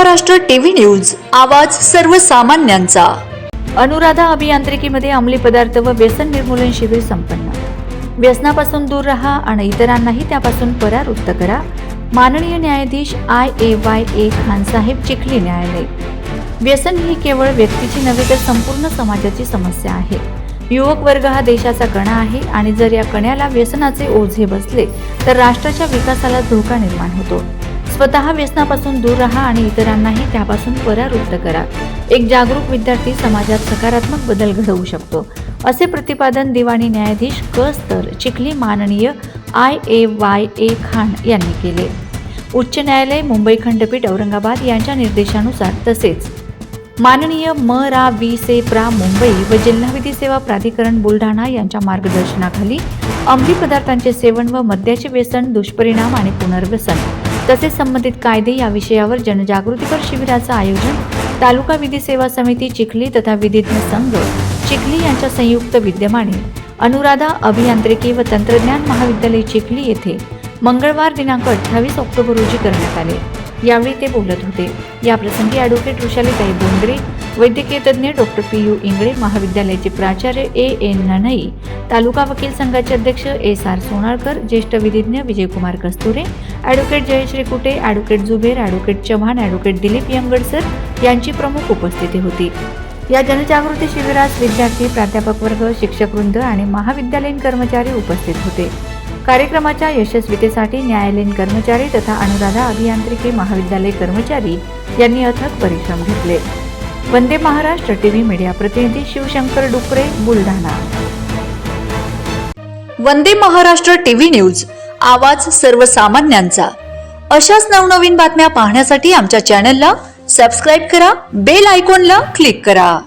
Maharashtra TV news आवाज सर्वसामान्यांचा. अनुराधा अभियांत्रिकीमध्ये अंमली पदार्थ व व्यसन निर्मूलन शिबिर संपन्न. व्यसनापासून दूर राहा आणि इतरांनाही त्यापासून परावृत्त करा. माननीय न्यायाधीश आय ए वाय ए खानसाहेब चिखली न्यायालय. व्यसन ही केवळ व्यक्तीची नव्हे तर संपूर्ण समाजाची समस्या आहे. युवक वर्ग हा देशाचा कणा आहे आणि जर या कण्याला व्यसनाचे ओझे बसले तर राष्ट्राच्या विकासाला धोका निर्माण होतो. स्वतः व्यसनापासून दूर राहा आणि इतरांनाही त्यापासून परावृत्त करा. एक जागरूक विद्यार्थी समाजात सकारात्मक बदल घडवू शकतो. असे प्रतिपादन दिवाणी न्यायाधीश क. स्तर चिखली माननीय I. A. Y. A. Khan यांनी केले. उच्च न्यायालय मुंबई खंडपीठ औरंगाबाद यांच्या निर्देशानुसार तसेच. माननीय म रा वी से प्रा मुंबई व जिल्हा विधी सेवा प्राधिकरण बुलढाणा यांच्या मार्गदर्शनाखाली अंमली पदार्थांचे सेवन व मद्याचे व्यसन दुष्परिणाम आणि पुनर्व्यसन तसेच संबंधित कायदे या विषयावर जनजागृतीपर शिबिराचं आयोजन तालुका विधी सेवा समिती चिखली तथा विधिज्ञ संघ चिखली यांच्या संयुक्त विद्यमाने अनुराधा अभियांत्रिकी व तंत्रज्ञान महाविद्यालय चिखली येथे मंगळवार दिनांक अठ्ठावीस ऑक्टोबर रोजी करण्यात आले. यावेळी ते बोलत होते. या प्रसंगी ॲडव्होकेट ऋषालीताई बोंद्रे वैद्यकीय तज्ज्ञ डॉक्टर पी यू इंगळे महाविद्यालयाचे प्राचार्य ए एन ननई तालुका वकील संघाचे अध्यक्ष एस आर सोनाळकर ज्येष्ठ विधिज्ञ Vijaykumar Kasture advocate Jayashree Kute advocate Zuber advocate Chavan advocate Dilip Yangadsar यांची प्रमुख उपस्थिती होती. या जनजागृती शिबिरात विद्यार्थी प्राध्यापक वर्ग शिक्षकवृंद आणि महाविद्यालयीन कर्मचारी उपस्थित होते. कार्यक्रमाच्या यशस्वीतेसाठी न्यायालयीन कर्मचारी तथा अनुराधा अभियांत्रिकी महाविद्यालय कर्मचारी यांनी अथक परिश्रम घेतले. वंदे महाराष्ट्र टीव्ही मीडिया प्रतिनिधी शिवशंकर डुकरे बुलढाणा. वंदे महाराष्ट्र टीव्ही न्यूज आवाज सर्वसामान्यांचा. अशाच नवनवीन बातम्या पाहण्यासाठी आमच्या चॅनलला सबस्क्राईब करा बेल आयकॉनला क्लिक करा.